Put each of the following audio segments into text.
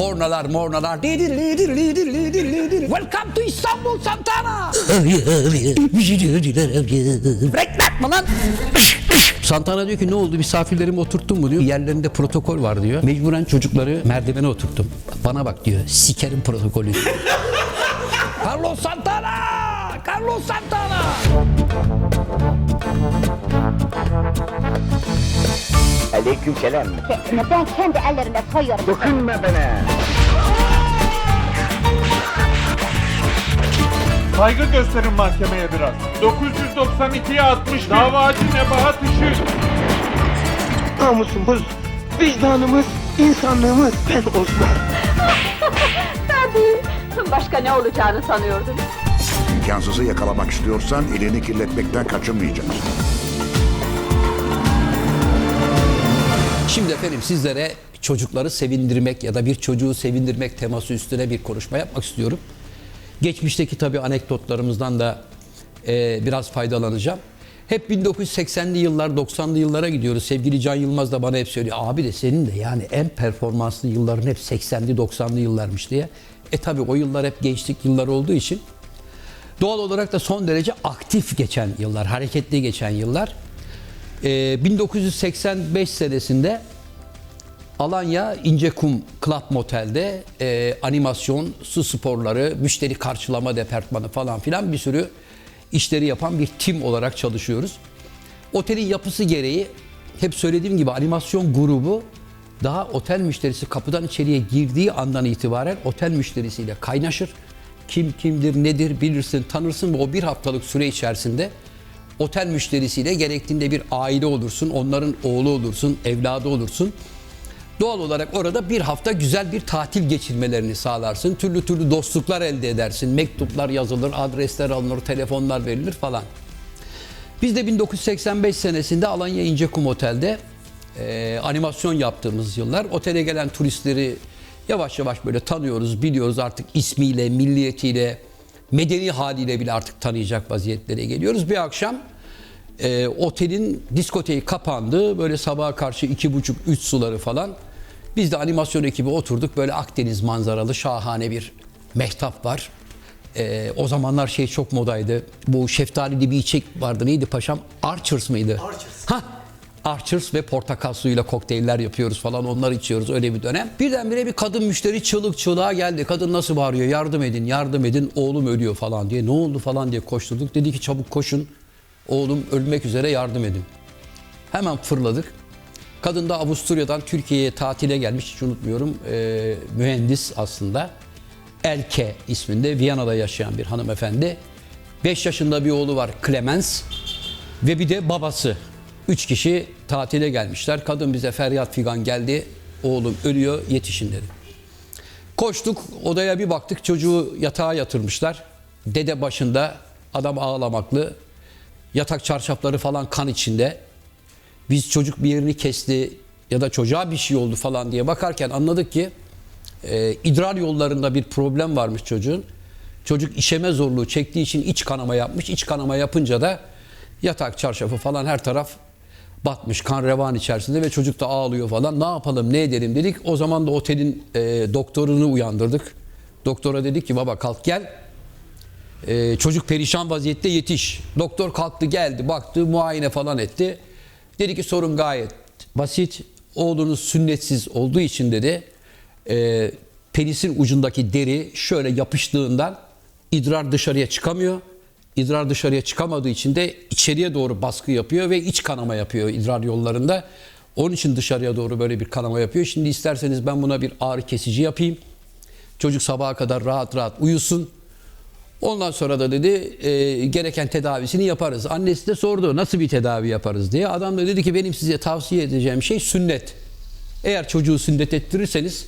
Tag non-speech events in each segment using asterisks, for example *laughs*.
kornalar, mornalar. Welcome to İstanbul Santana. Reklam lan? Santana diyor ki ne oldu misafirlerimi oturttun mu diyor. Yerlerinde protokol var diyor. Mecburen çocukları merdivene oturttum. Bana bak diyor sikerim protokolü. *laughs* Carlos Santana! Carlos Santana! Aleyküm selam. Ben kendi ellerimle soyuyorum. Dokunma bana. Saygı gösterin mahkemeye biraz. 992'ye 60 davacı Nebahat Işık. namusumuz, vicdanımız, insanlığımız ben Osman. Tabii. Başka ne olacağını sanıyordum. İmkansızı yakalamak istiyorsan elini kirletmekten kaçınmayacaksın. Şimdi efendim sizlere çocukları sevindirmek ya da bir çocuğu sevindirmek teması üstüne bir konuşma yapmak istiyorum. Geçmişteki tabii anekdotlarımızdan da e, biraz faydalanacağım. Hep 1980'li yıllar, 90'lı yıllara gidiyoruz. Sevgili Can Yılmaz da bana hep söylüyor. Abi de senin de yani en performanslı yılların hep 80'li 90'lı yıllarmış diye. E tabii o yıllar hep gençlik yılları olduğu için doğal olarak da son derece aktif geçen yıllar, hareketli geçen yıllar. Ee, 1985 senesinde Alanya İncekum Club Motel'de e, animasyon, su sporları, müşteri karşılama departmanı falan filan bir sürü işleri yapan bir tim olarak çalışıyoruz. Otelin yapısı gereği hep söylediğim gibi animasyon grubu daha otel müşterisi kapıdan içeriye girdiği andan itibaren otel müşterisiyle kaynaşır. Kim kimdir, nedir bilirsin, tanırsın ve o bir haftalık süre içerisinde otel müşterisiyle gerektiğinde bir aile olursun, onların oğlu olursun, evladı olursun. Doğal olarak orada bir hafta güzel bir tatil geçirmelerini sağlarsın. Türlü türlü dostluklar elde edersin. Mektuplar yazılır, adresler alınır, telefonlar verilir falan. Biz de 1985 senesinde Alanya İncekum Otel'de e, animasyon yaptığımız yıllar. Otele gelen turistleri yavaş yavaş böyle tanıyoruz, biliyoruz artık ismiyle, milliyetiyle, medeni haliyle bile artık tanıyacak vaziyetlere geliyoruz. Bir akşam e, otelin diskoteği kapandı. Böyle sabaha karşı iki buçuk, üç suları falan. Biz de animasyon ekibi oturduk. Böyle Akdeniz manzaralı şahane bir mehtap var. E, o zamanlar şey çok modaydı. Bu şeftalili bir içecek vardı. Neydi paşam? Archers mıydı? Archers. Hah. Archers ve portakal suyuyla kokteyller yapıyoruz falan onları içiyoruz öyle bir dönem. Birdenbire bir kadın müşteri çığlık çığlığa geldi. Kadın nasıl bağırıyor yardım edin yardım edin oğlum ölüyor falan diye. Ne oldu falan diye koşturduk. Dedi ki çabuk koşun oğlum ölmek üzere yardım edin. Hemen fırladık. Kadın da Avusturya'dan Türkiye'ye tatile gelmiş hiç unutmuyorum. Ee, mühendis aslında. Elke isminde Viyana'da yaşayan bir hanımefendi. 5 yaşında bir oğlu var Clemens ve bir de babası. Üç kişi tatile gelmişler. Kadın bize feryat figan geldi. Oğlum ölüyor yetişin dedi. Koştuk odaya bir baktık çocuğu yatağa yatırmışlar. Dede başında adam ağlamaklı. Yatak çarşafları falan kan içinde. Biz çocuk bir yerini kesti ya da çocuğa bir şey oldu falan diye bakarken anladık ki e, idrar yollarında bir problem varmış çocuğun. Çocuk işeme zorluğu çektiği için iç kanama yapmış. İç kanama yapınca da yatak çarşafı falan her taraf batmış kan revan içerisinde ve çocuk da ağlıyor falan. Ne yapalım ne edelim dedik. O zaman da otelin e, doktorunu uyandırdık. Doktora dedik ki baba kalk gel. E, çocuk perişan vaziyette yetiş. Doktor kalktı geldi baktı muayene falan etti. Dedi ki sorun gayet basit. Oğlunuz sünnetsiz olduğu için dedi e, penisin ucundaki deri şöyle yapıştığından idrar dışarıya çıkamıyor. İdrar dışarıya çıkamadığı için de içeriye doğru baskı yapıyor ve iç kanama yapıyor idrar yollarında. Onun için dışarıya doğru böyle bir kanama yapıyor. Şimdi isterseniz ben buna bir ağrı kesici yapayım. Çocuk sabaha kadar rahat rahat uyusun. Ondan sonra da dedi e, gereken tedavisini yaparız. Annesi de sordu nasıl bir tedavi yaparız diye. Adam da dedi ki benim size tavsiye edeceğim şey sünnet. Eğer çocuğu sünnet ettirirseniz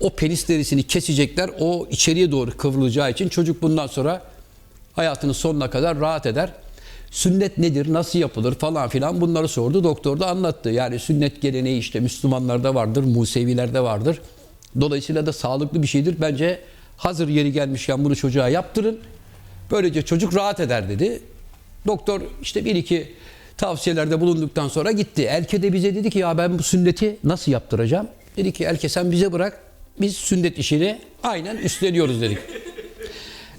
o penis derisini kesecekler. O içeriye doğru kıvrılacağı için çocuk bundan sonra hayatının sonuna kadar rahat eder. Sünnet nedir, nasıl yapılır falan filan bunları sordu. Doktor da anlattı. Yani sünnet geleneği işte Müslümanlarda vardır, Musevilerde vardır. Dolayısıyla da sağlıklı bir şeydir. Bence hazır yeri gelmişken bunu çocuğa yaptırın. Böylece çocuk rahat eder dedi. Doktor işte bir iki tavsiyelerde bulunduktan sonra gitti. Elke de bize dedi ki ya ben bu sünneti nasıl yaptıracağım? Dedi ki Elke sen bize bırak. Biz sünnet işini aynen üstleniyoruz dedik.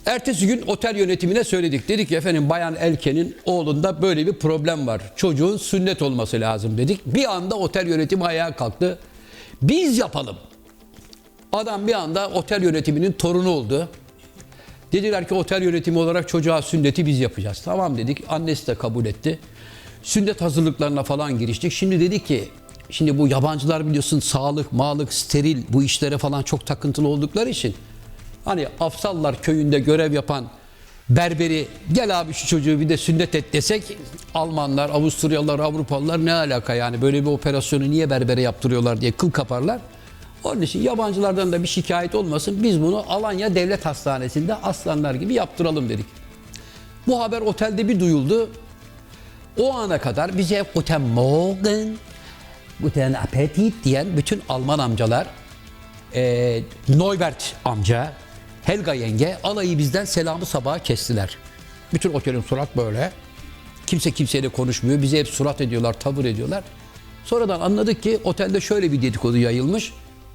Ertesi gün otel yönetimine söyledik. Dedik ki efendim Bayan Elke'nin oğlunda böyle bir problem var. Çocuğun sünnet olması lazım dedik. Bir anda otel yönetimi ayağa kalktı. Biz yapalım. Adam bir anda otel yönetiminin torunu oldu. Dediler ki otel yönetimi olarak çocuğa sünneti biz yapacağız. Tamam dedik. Annesi de kabul etti. Sünnet hazırlıklarına falan giriştik. Şimdi dedik ki şimdi bu yabancılar biliyorsun sağlık, mağlık, steril bu işlere falan çok takıntılı oldukları için hani Afsallar köyünde görev yapan berberi gel abi şu çocuğu bir de sünnet et desek Almanlar, Avusturyalılar, Avrupalılar ne alaka yani böyle bir operasyonu niye berbere yaptırıyorlar diye kıl kaparlar. Onun için yabancılardan da bir şikayet olmasın. Biz bunu Alanya Devlet Hastanesi'nde aslanlar gibi yaptıralım dedik. Bu haber otelde bir duyuldu. O ana kadar bize Guten Morgen, Guten Appetit diyen bütün Alman amcalar, e, Neubert amca, Helga yenge alayı bizden selamı sabaha kestiler. Bütün otelin surat böyle. Kimse kimseyle konuşmuyor. Bize hep surat ediyorlar, tavır ediyorlar. Sonradan anladık ki otelde şöyle bir dedikodu yayılmış.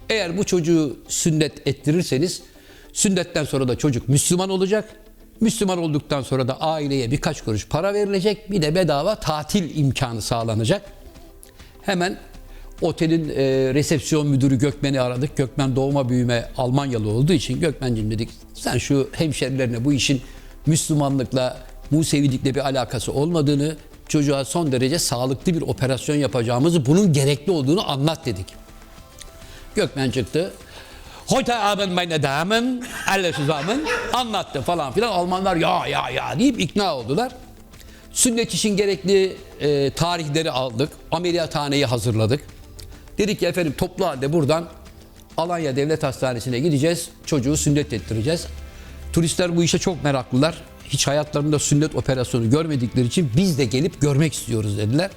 Eğer bu çocuğu sünnet ettirirseniz sünnetten sonra da çocuk Müslüman olacak. Müslüman olduktan sonra da aileye birkaç kuruş para verilecek. Bir de bedava tatil imkanı sağlanacak. Hemen otelin e, resepsiyon müdürü Gökmen'i aradık. Gökmen doğma büyüme Almanyalı olduğu için Gökmen'cim dedik sen şu hemşerilerine bu işin Müslümanlıkla, Musevilikle bir alakası olmadığını, çocuğa son derece sağlıklı bir operasyon yapacağımızı, bunun gerekli olduğunu anlat dedik. Gökmen çıktı. Heute Abend meine Damen, alle zusammen anlattı falan filan. Almanlar ya ya ya deyip ikna oldular. Sünnet için gerekli e, tarihleri aldık. Ameliyathaneyi hazırladık. Dedik ki efendim toplu halde buradan Alanya Devlet Hastanesi'ne gideceğiz. Çocuğu sünnet ettireceğiz. Turistler bu işe çok meraklılar. Hiç hayatlarında sünnet operasyonu görmedikleri için biz de gelip görmek istiyoruz dediler.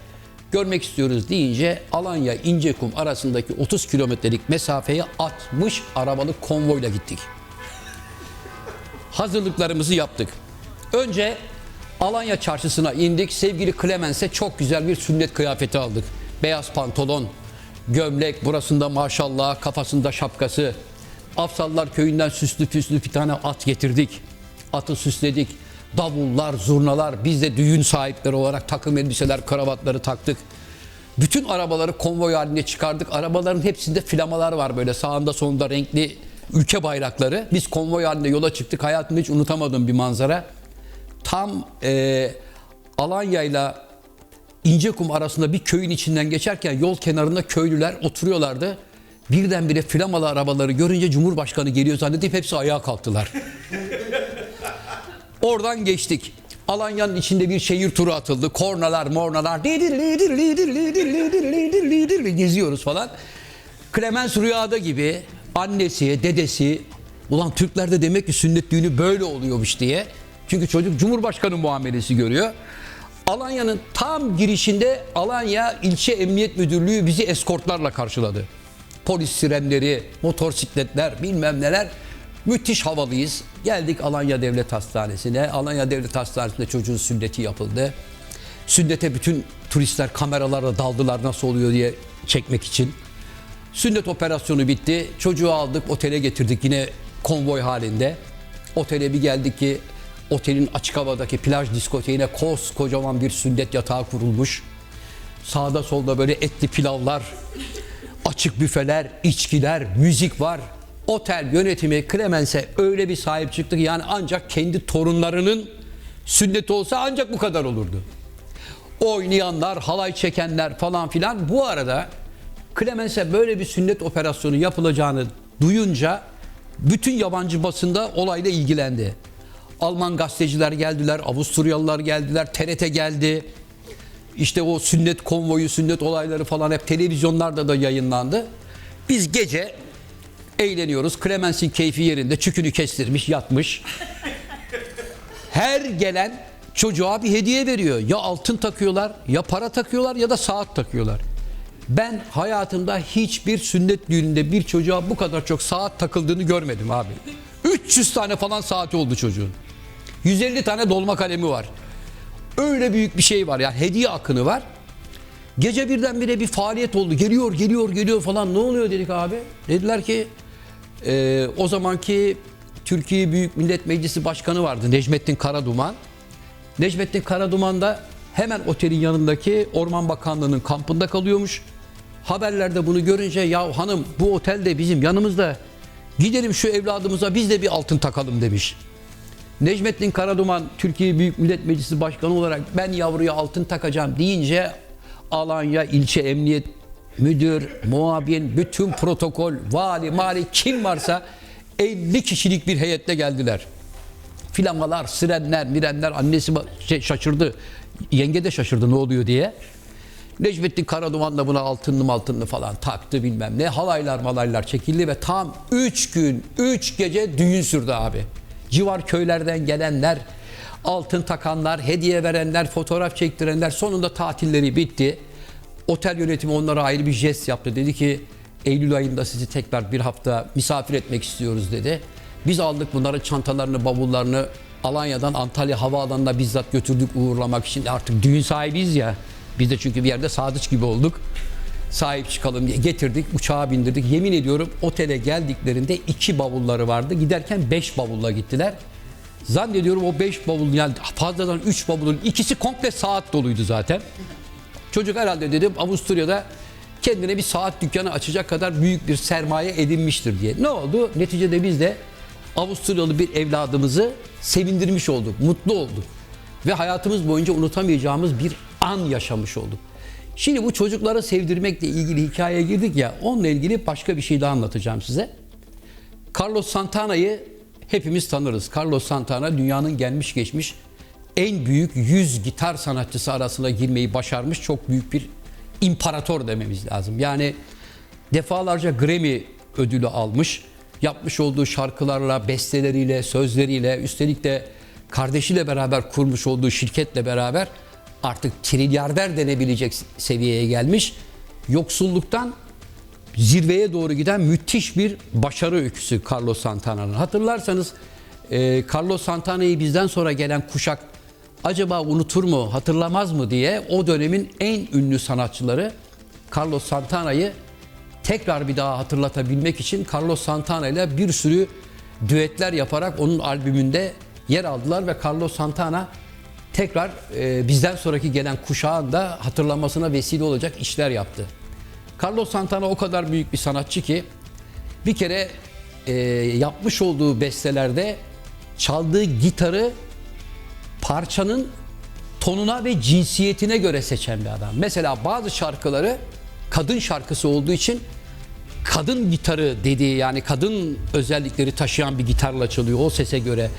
Görmek istiyoruz deyince Alanya İncekum arasındaki 30 kilometrelik mesafeye 60 arabalık konvoyla gittik. *laughs* Hazırlıklarımızı yaptık. Önce Alanya çarşısına indik. Sevgili Clemens'e çok güzel bir sünnet kıyafeti aldık. Beyaz pantolon, gömlek, burasında maşallah, kafasında şapkası. Afsallar köyünden süslü püslü bir tane at getirdik. Atı süsledik. Davullar, zurnalar, biz de düğün sahipleri olarak takım elbiseler, kravatları taktık. Bütün arabaları konvoy halinde çıkardık. Arabaların hepsinde flamalar var böyle sağında solunda renkli ülke bayrakları. Biz konvoy halinde yola çıktık. Hayatımda hiç unutamadığım bir manzara. Tam e, Alanya ile İncekum arasında bir köyün içinden geçerken yol kenarında köylüler oturuyorlardı. Birdenbire flamalı arabaları görünce Cumhurbaşkanı geliyor zannedip hepsi ayağa kalktılar. *laughs* Oradan geçtik. Alanya'nın içinde bir şehir turu atıldı. Kornalar, mornalar, lidir, lidir, lidir, lidir, lidir, lidir, lidir, geziyoruz falan. Clemens rüyada gibi annesi, dedesi, ulan Türklerde demek ki sünnet düğünü böyle oluyormuş diye. Çünkü çocuk Cumhurbaşkanı muamelesi görüyor. Alanya'nın tam girişinde Alanya İlçe Emniyet Müdürlüğü bizi eskortlarla karşıladı. Polis sirenleri, motosikletler, bilmem neler. Müthiş havalıyız. Geldik Alanya Devlet Hastanesi'ne. Alanya Devlet Hastanesi'nde çocuğun sünneti yapıldı. Sünnete bütün turistler kameralarla daldılar nasıl oluyor diye çekmek için. Sünnet operasyonu bitti. Çocuğu aldık, otele getirdik yine konvoy halinde. Otele bir geldik ki otelin açık havadaki plaj diskoteğine koskocaman bir sünnet yatağı kurulmuş. Sağda solda böyle etli pilavlar, açık büfeler, içkiler, müzik var. Otel yönetimi Clemens'e öyle bir sahip çıktı ki yani ancak kendi torunlarının sünneti olsa ancak bu kadar olurdu. Oynayanlar, halay çekenler falan filan. Bu arada Clemens'e böyle bir sünnet operasyonu yapılacağını duyunca bütün yabancı basında olayla ilgilendi. Alman gazeteciler geldiler, Avusturyalılar geldiler, TRT geldi. İşte o sünnet konvoyu, sünnet olayları falan hep televizyonlarda da yayınlandı. Biz gece eğleniyoruz. Clemens'in keyfi yerinde, çükünü kestirmiş, yatmış. Her gelen çocuğa bir hediye veriyor. Ya altın takıyorlar, ya para takıyorlar ya da saat takıyorlar. Ben hayatımda hiçbir sünnet düğününde bir çocuğa bu kadar çok saat takıldığını görmedim abi. 300 tane falan saati oldu çocuğun. 150 tane dolma kalemi var. Öyle büyük bir şey var yani hediye akını var. Gece birdenbire bir faaliyet oldu. Geliyor, geliyor, geliyor falan. Ne oluyor dedik abi. Dediler ki Ee, o zamanki Türkiye Büyük Millet Meclisi Başkanı vardı Necmettin Karaduman. Necmettin Karaduman da hemen otelin yanındaki Orman Bakanlığı'nın kampında kalıyormuş. Haberlerde bunu görünce ya hanım bu otel de bizim yanımızda gidelim şu evladımıza biz de bir altın takalım demiş. Necmettin Karaduman Türkiye Büyük Millet Meclisi Başkanı olarak ben yavruya altın takacağım deyince Alanya ilçe emniyet müdür, muavin, bütün protokol, vali, mali kim varsa 50 kişilik bir heyetle geldiler. Flamalar, sirenler, mirenler annesi şey, şaşırdı. Yenge de şaşırdı ne oluyor diye. Necmettin Karaduman da buna altınlı altınlı falan taktı bilmem ne. Halaylar malaylar çekildi ve tam 3 gün 3 gece düğün sürdü abi. Civar köylerden gelenler, altın takanlar, hediye verenler, fotoğraf çektirenler sonunda tatilleri bitti. Otel yönetimi onlara ayrı bir jest yaptı. Dedi ki Eylül ayında sizi tekrar bir hafta misafir etmek istiyoruz dedi. Biz aldık bunların çantalarını, bavullarını Alanya'dan Antalya Havaalanı'na bizzat götürdük uğurlamak için. Artık düğün sahibiyiz ya. Biz de çünkü bir yerde sadıç gibi olduk. Sahip çıkalım diye getirdik, uçağa bindirdik. Yemin ediyorum otele geldiklerinde iki bavulları vardı. Giderken beş bavulla gittiler. Zannediyorum o beş bavul yani fazladan üç bavulun ikisi komple saat doluydu zaten. Çocuk herhalde dedim Avusturya'da kendine bir saat dükkanı açacak kadar büyük bir sermaye edinmiştir diye. Ne oldu? Neticede biz de Avusturyalı bir evladımızı sevindirmiş olduk, mutlu olduk. Ve hayatımız boyunca unutamayacağımız bir an yaşamış olduk. Şimdi bu çocukları sevdirmekle ilgili hikayeye girdik ya, onunla ilgili başka bir şey daha anlatacağım size. Carlos Santana'yı hepimiz tanırız. Carlos Santana dünyanın gelmiş geçmiş en büyük 100 gitar sanatçısı arasına girmeyi başarmış çok büyük bir imparator dememiz lazım. Yani defalarca Grammy ödülü almış. Yapmış olduğu şarkılarla, besteleriyle, sözleriyle, üstelik de kardeşiyle beraber kurmuş olduğu şirketle beraber artık trilyarder denebilecek seviyeye gelmiş. Yoksulluktan zirveye doğru giden müthiş bir başarı öyküsü Carlos Santana'nın. Hatırlarsanız e, Carlos Santana'yı bizden sonra gelen kuşak acaba unutur mu, hatırlamaz mı diye o dönemin en ünlü sanatçıları Carlos Santana'yı tekrar bir daha hatırlatabilmek için Carlos Santana ile bir sürü düetler yaparak onun albümünde yer aldılar ve Carlos Santana tekrar e, bizden sonraki gelen kuşağın da hatırlamasına vesile olacak işler yaptı. Carlos Santana o kadar büyük bir sanatçı ki bir kere e, yapmış olduğu bestelerde çaldığı gitarı parçanın tonuna ve cinsiyetine göre seçen bir adam. Mesela bazı şarkıları kadın şarkısı olduğu için kadın gitarı dediği yani kadın özellikleri taşıyan bir gitarla çalıyor o sese göre.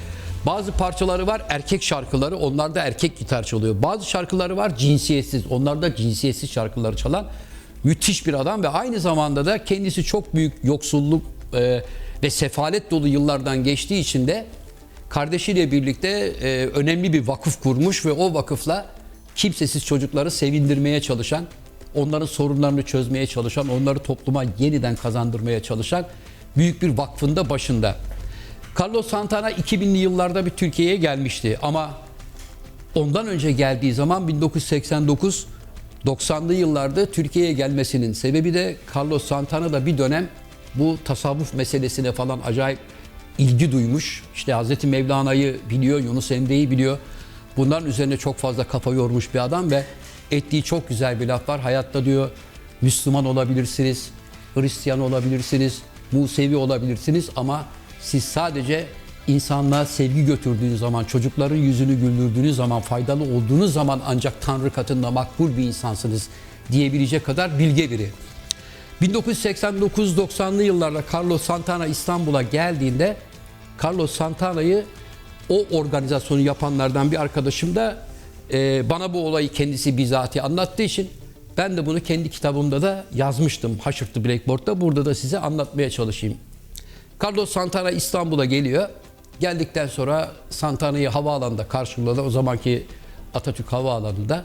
Bazı parçaları var erkek şarkıları onlarda erkek gitar çalıyor. Bazı şarkıları var cinsiyetsiz onlarda cinsiyetsiz şarkıları çalan müthiş bir adam ve aynı zamanda da kendisi çok büyük yoksulluk e, ve sefalet dolu yıllardan geçtiği için de kardeşiyle birlikte e, önemli bir vakıf kurmuş ve o vakıfla kimsesiz çocukları sevindirmeye çalışan, onların sorunlarını çözmeye çalışan, onları topluma yeniden kazandırmaya çalışan büyük bir vakfın da başında. Carlos Santana 2000'li yıllarda bir Türkiye'ye gelmişti ama ondan önce geldiği zaman 1989 90'lı yıllarda Türkiye'ye gelmesinin sebebi de Carlos Santana da bir dönem bu tasavvuf meselesine falan acayip ilgi duymuş. İşte Hazreti Mevlana'yı biliyor, Yunus Emre'yi biliyor. Bunların üzerine çok fazla kafa yormuş bir adam ve ettiği çok güzel bir laf var. Hayatta diyor Müslüman olabilirsiniz, Hristiyan olabilirsiniz, Musevi olabilirsiniz ama siz sadece insanlığa sevgi götürdüğünüz zaman, çocukların yüzünü güldürdüğünüz zaman, faydalı olduğunuz zaman ancak Tanrı katında makbul bir insansınız diyebilecek kadar bilge biri. 1989-90'lı yıllarda Carlos Santana İstanbul'a geldiğinde Carlos Santana'yı o organizasyonu yapanlardan bir arkadaşım da e, bana bu olayı kendisi bizatihi anlattığı için ben de bunu kendi kitabımda da yazmıştım. Haşırtlı Blackboard'da. Burada da size anlatmaya çalışayım. Carlos Santana İstanbul'a geliyor. Geldikten sonra Santana'yı havaalanında karşıladı. O zamanki Atatürk Havaalanı'nda.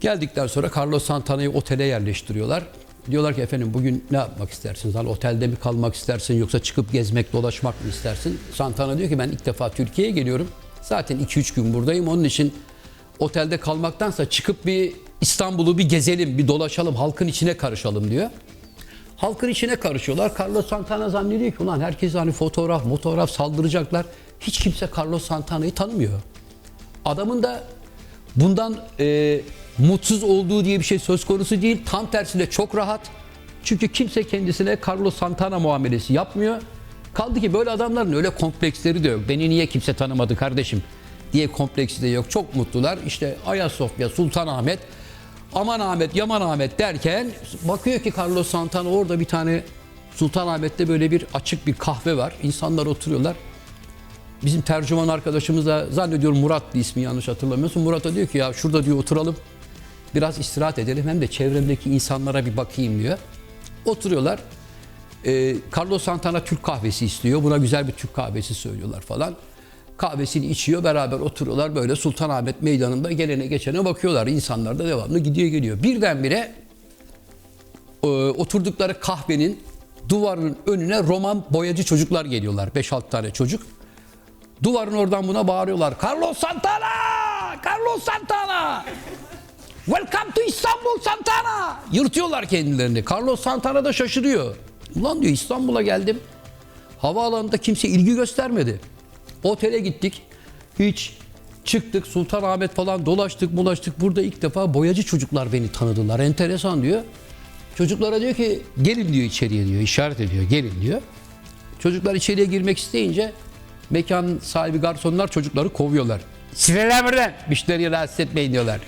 Geldikten sonra Carlos Santana'yı otele yerleştiriyorlar. Diyorlar ki efendim bugün ne yapmak istersiniz? Hani otelde mi kalmak istersin yoksa çıkıp gezmek, dolaşmak mı istersin? Santana diyor ki ben ilk defa Türkiye'ye geliyorum. Zaten 2-3 gün buradayım. Onun için otelde kalmaktansa çıkıp bir İstanbul'u bir gezelim, bir dolaşalım, halkın içine karışalım diyor. Halkın içine karışıyorlar. Carlos Santana zannediyor ki ulan herkes hani fotoğraf, fotoğraf saldıracaklar. Hiç kimse Carlos Santana'yı tanımıyor. Adamın da bundan e, mutsuz olduğu diye bir şey söz konusu değil. Tam tersine çok rahat. Çünkü kimse kendisine Carlos Santana muamelesi yapmıyor. Kaldı ki böyle adamların öyle kompleksleri de yok. Beni niye kimse tanımadı kardeşim diye kompleksi de yok. Çok mutlular. İşte Ayasofya, Sultanahmet, Aman Ahmet, Yaman Ahmet derken bakıyor ki Carlos Santana orada bir tane Sultanahmet'te böyle bir açık bir kahve var. İnsanlar oturuyorlar. Bizim tercüman arkadaşımız da zannediyorum Murat'tı ismi yanlış hatırlamıyorsun. Murat'a diyor ki ya şurada diyor oturalım. Biraz istirahat edelim hem de çevremdeki insanlara bir bakayım diyor. Oturuyorlar. Ee, Carlos Santana Türk kahvesi istiyor. Buna güzel bir Türk kahvesi söylüyorlar falan. Kahvesini içiyor beraber oturuyorlar böyle Sultanahmet Meydanı'nda gelene geçene bakıyorlar. İnsanlar da devamlı gidiyor geliyor. Birdenbire e, oturdukları kahvenin duvarının önüne Roman boyacı çocuklar geliyorlar. 5-6 tane çocuk. Duvarın oradan buna bağırıyorlar. Carlos Santana! Carlos Santana! Welcome to İstanbul Santana! Yırtıyorlar kendilerini. Carlos Santana da şaşırıyor. Ulan diyor İstanbul'a geldim. Havaalanında kimse ilgi göstermedi. Otele gittik. Hiç çıktık Sultanahmet falan dolaştık bulaştık. Burada ilk defa boyacı çocuklar beni tanıdılar. Enteresan diyor. Çocuklara diyor ki gelin diyor içeriye diyor. işaret ediyor gelin diyor. Çocuklar içeriye girmek isteyince mekan sahibi garsonlar çocukları kovuyorlar. Sineler buradan. Müşteriyi rahatsız etmeyin diyorlar.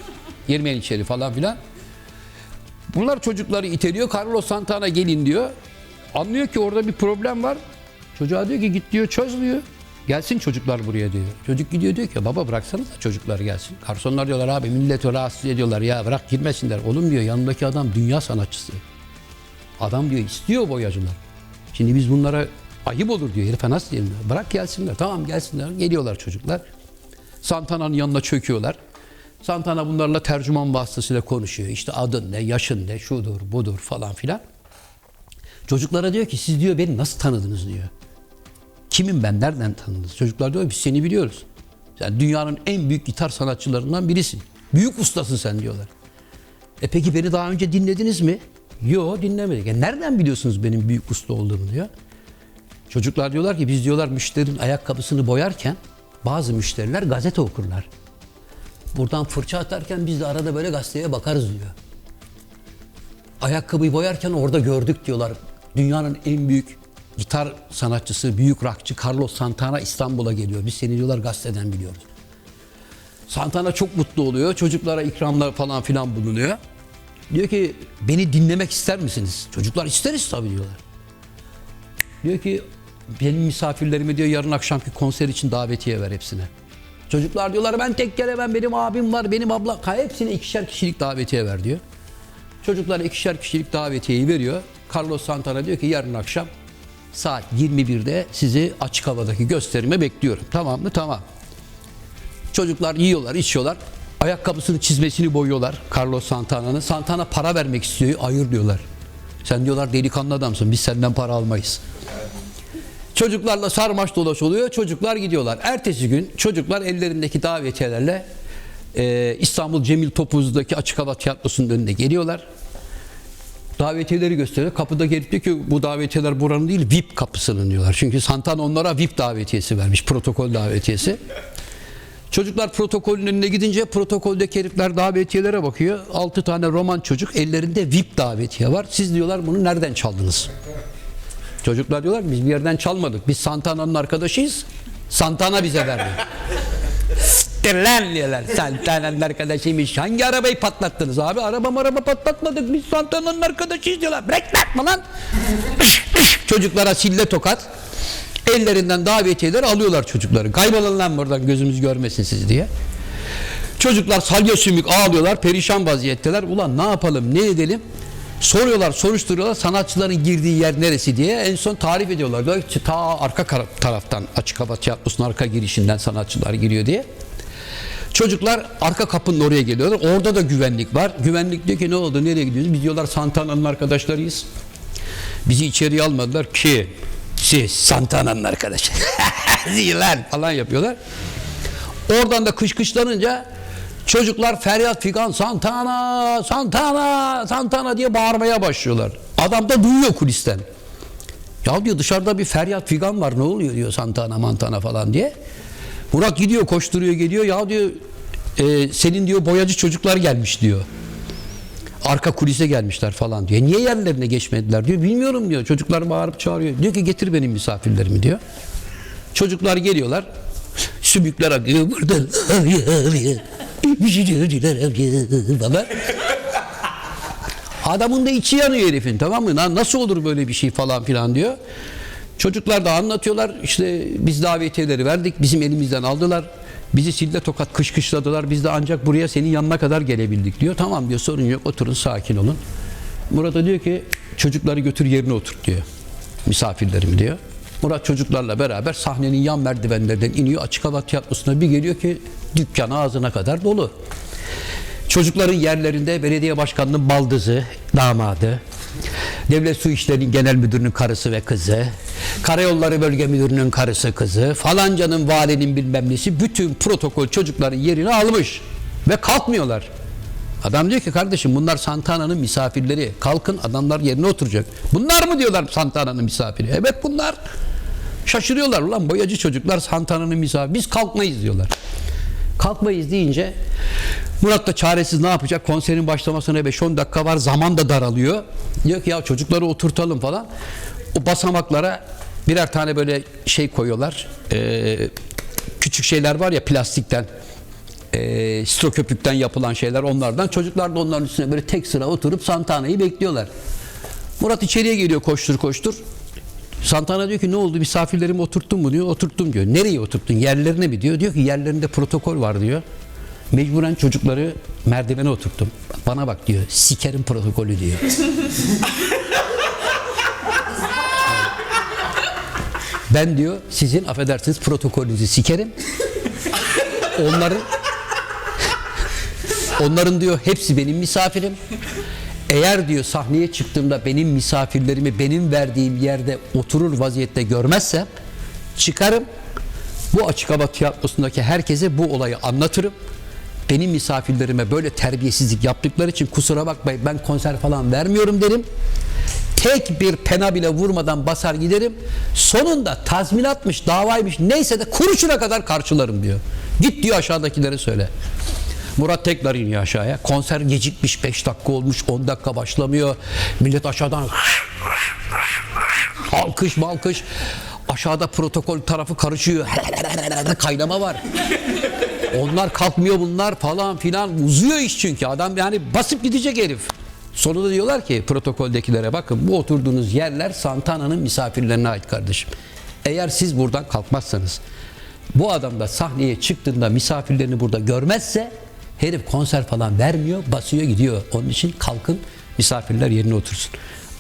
Girmeyin içeri falan filan. Bunlar çocukları iteliyor. Carlos Santana gelin diyor. Anlıyor ki orada bir problem var. Çocuğa diyor ki git diyor çöz diyor. Gelsin çocuklar buraya diyor. Çocuk gidiyor diyor ki baba bıraksanız da çocuklar gelsin. Garsonlar diyorlar abi milleti rahatsız ediyorlar ya bırak girmesinler. Oğlum diyor yanındaki adam dünya sanatçısı. Adam diyor istiyor boyacılar. Şimdi biz bunlara ayıp olur diyor herife nasıl diyelim. Bırak gelsinler tamam gelsinler geliyorlar çocuklar. Santana'nın yanına çöküyorlar. Santana bunlarla tercüman vasıtasıyla konuşuyor. İşte adın ne, yaşın ne, şudur, budur falan filan. Çocuklara diyor ki siz diyor beni nasıl tanıdınız diyor. Kimim ben, nereden tanıdınız? Çocuklar diyor biz seni biliyoruz. Sen dünyanın en büyük gitar sanatçılarından birisin. Büyük ustasın sen diyorlar. E peki beni daha önce dinlediniz mi? Yo dinlemedik. E nereden biliyorsunuz benim büyük usta olduğumu diyor. Çocuklar diyorlar ki biz diyorlar müşterinin ayakkabısını boyarken bazı müşteriler gazete okurlar. Buradan fırça atarken biz de arada böyle gazeteye bakarız diyor. Ayakkabıyı boyarken orada gördük diyorlar. Dünyanın en büyük gitar sanatçısı, büyük rockçı Carlos Santana İstanbul'a geliyor. Biz seni diyorlar gazeteden biliyoruz. Santana çok mutlu oluyor. Çocuklara ikramlar falan filan bulunuyor. Diyor ki beni dinlemek ister misiniz? Çocuklar isteriz tabii diyorlar. Diyor ki benim misafirlerime diyor yarın akşamki konser için davetiye ver hepsine. Çocuklar diyorlar ben tek gelemem benim abim var benim abla hepsine ikişer kişilik davetiye ver diyor. Çocuklara ikişer kişilik davetiyeyi veriyor. Carlos Santana diyor ki yarın akşam saat 21'de sizi açık havadaki gösterime bekliyorum. Tamam mı? Tamam. Çocuklar yiyorlar, içiyorlar. Ayakkabısını, çizmesini boyuyorlar Carlos Santana'nın. Santana para vermek istiyor. Hayır diyorlar. Sen diyorlar delikanlı adamsın. Biz senden para almayız. Çocuklarla sarmaş dolaş oluyor. Çocuklar gidiyorlar. Ertesi gün çocuklar ellerindeki davetiyelerle e, İstanbul Cemil Topuzlu'daki açık hava tiyatrosunun önüne geliyorlar. Davetiyeleri gösteriyor. Kapıda gelip diyor ki bu davetiyeler buranın değil VIP kapısının diyorlar. Çünkü Santana onlara VIP davetiyesi vermiş. Protokol davetiyesi. Çocuklar protokolün önüne gidince protokoldeki herifler davetiyelere bakıyor. 6 tane roman çocuk ellerinde VIP davetiye var. Siz diyorlar bunu nereden çaldınız? Çocuklar diyorlar biz bir yerden çalmadık. Biz Santana'nın arkadaşıyız. Santana bize verdi. Siktir lan diyorlar. Santana'nın arkadaşıymış. Hangi arabayı patlattınız abi? Araba araba patlatmadık. Biz Santana'nın arkadaşıyız diyorlar. Bırak lan lan. Çocuklara sille tokat. Ellerinden davetiyeleri alıyorlar çocukları. Kaybolun lan buradan gözümüz görmesin siz diye. Çocuklar salya sümük ağlıyorlar. Perişan vaziyetteler. Ulan ne yapalım ne edelim? Soruyorlar, soruşturuyorlar sanatçıların girdiği yer neresi diye. En son tarif ediyorlar. Diyor ta arka taraftan açık hava tiyatrosunun arka girişinden sanatçılar giriyor diye. Çocuklar arka kapının oraya geliyorlar. Orada da güvenlik var. Güvenlik diyor ki ne oldu nereye gidiyoruz? Biz diyorlar Santana'nın arkadaşlarıyız. Bizi içeriye almadılar ki siz Santana'nın arkadaşı. *laughs* Lan falan yapıyorlar. Oradan da kışkışlanınca çocuklar feryat figan Santana, Santana, Santana diye bağırmaya başlıyorlar. Adam da duyuyor kulisten. Ya diyor dışarıda bir feryat figan var ne oluyor diyor Santana Mantana falan diye. Murat gidiyor koşturuyor geliyor ya diyor e, senin diyor boyacı çocuklar gelmiş diyor. Arka kulise gelmişler falan diyor. Niye yerlerine geçmediler diyor. Bilmiyorum diyor. Çocuklar bağırıp çağırıyor. Diyor ki getir benim misafirlerimi diyor. Çocuklar geliyorlar. Sümükler akıyor burada. *laughs* Adamın da içi yanıyor herifin tamam mı? Lan nasıl olur böyle bir şey falan filan diyor. Çocuklar da anlatıyorlar. İşte biz davetiyeleri verdik. Bizim elimizden aldılar. Bizi sille tokat kışkışladılar. Biz de ancak buraya senin yanına kadar gelebildik diyor. Tamam diyor sorun yok oturun sakin olun. Murat'a diyor ki çocukları götür yerine oturt diyor. Misafirlerimi diyor. Murat çocuklarla beraber sahnenin yan merdivenlerden iniyor. Açık hava tiyatrosuna bir geliyor ki dükkan ağzına kadar dolu. Çocukların yerlerinde belediye başkanının baldızı, damadı, devlet su işlerinin genel müdürünün karısı ve kızı, karayolları bölge müdürünün karısı kızı, falancanın valinin bilmem nesi bütün protokol çocukların yerini almış ve kalkmıyorlar. Adam diyor ki kardeşim bunlar Santana'nın misafirleri. Kalkın adamlar yerine oturacak. Bunlar mı diyorlar Santana'nın misafiri? Evet bunlar. Şaşırıyorlar ulan boyacı çocuklar Santana'nın misafiri. Biz kalkmayız diyorlar. Kalkmayız deyince Murat da çaresiz ne yapacak? Konserin başlamasına 5-10 dakika var. Zaman da daralıyor. Diyor ki ya çocukları oturtalım falan. O basamaklara birer tane böyle şey koyuyorlar. Ee, küçük şeyler var ya plastikten. Ee, stroköpükten yapılan şeyler onlardan. Çocuklar da onların üstüne böyle tek sıra oturup Santana'yı bekliyorlar. Murat içeriye geliyor koştur koştur. Santana diyor ki ne oldu misafirlerimi oturttun mu diyor. Oturttum diyor. Nereye oturttun? Yerlerine mi diyor. Diyor ki yerlerinde protokol var diyor. Mecburen çocukları merdivene oturttum. Bana bak diyor. Sikerim protokolü diyor. *laughs* ben diyor sizin affedersiniz protokolünüzü sikerim. Onların onların diyor hepsi benim misafirim. Eğer diyor sahneye çıktığımda benim misafirlerimi benim verdiğim yerde oturur vaziyette görmezsem çıkarım. Bu açık hava tiyatrosundaki herkese bu olayı anlatırım. Benim misafirlerime böyle terbiyesizlik yaptıkları için kusura bakmayın ben konser falan vermiyorum derim. Tek bir pena bile vurmadan basar giderim. Sonunda tazminatmış, davaymış neyse de kuruşuna kadar karşılarım diyor. Git diyor aşağıdakilere söyle. Murat tekrar iniyor aşağıya. Konser gecikmiş 5 dakika olmuş 10 dakika başlamıyor. Millet aşağıdan alkış malkış. Aşağıda protokol tarafı karışıyor. *laughs* Kaynama var. Onlar kalkmıyor bunlar falan filan. Uzuyor iş çünkü. Adam yani basıp gidecek herif. Sonunda diyorlar ki protokoldekilere bakın bu oturduğunuz yerler Santana'nın misafirlerine ait kardeşim. Eğer siz buradan kalkmazsanız bu adam da sahneye çıktığında misafirlerini burada görmezse herif konser falan vermiyor, basıyor gidiyor. Onun için kalkın misafirler yerine otursun.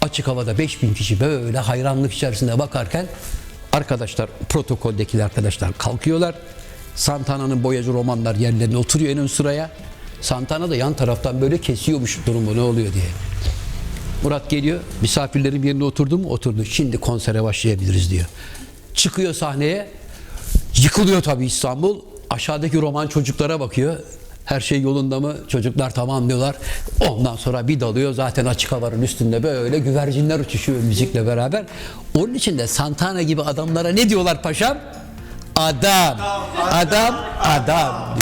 Açık havada 5000 kişi böyle hayranlık içerisinde bakarken arkadaşlar protokoldeki arkadaşlar kalkıyorlar. Santana'nın boyacı romanlar yerlerine oturuyor en ön sıraya. Santana da yan taraftan böyle kesiyormuş durumu ne oluyor diye. Murat geliyor. Misafirlerim yerine oturdu mu? Oturdu. Şimdi konsere başlayabiliriz diyor. Çıkıyor sahneye. Yıkılıyor tabii İstanbul. Aşağıdaki roman çocuklara bakıyor. Her şey yolunda mı? Çocuklar tamam diyorlar. Ondan sonra bir dalıyor zaten açık havanın üstünde böyle güvercinler uçuşuyor müzikle beraber. Onun için de Santana gibi adamlara ne diyorlar paşam? Adam. Adam, adam.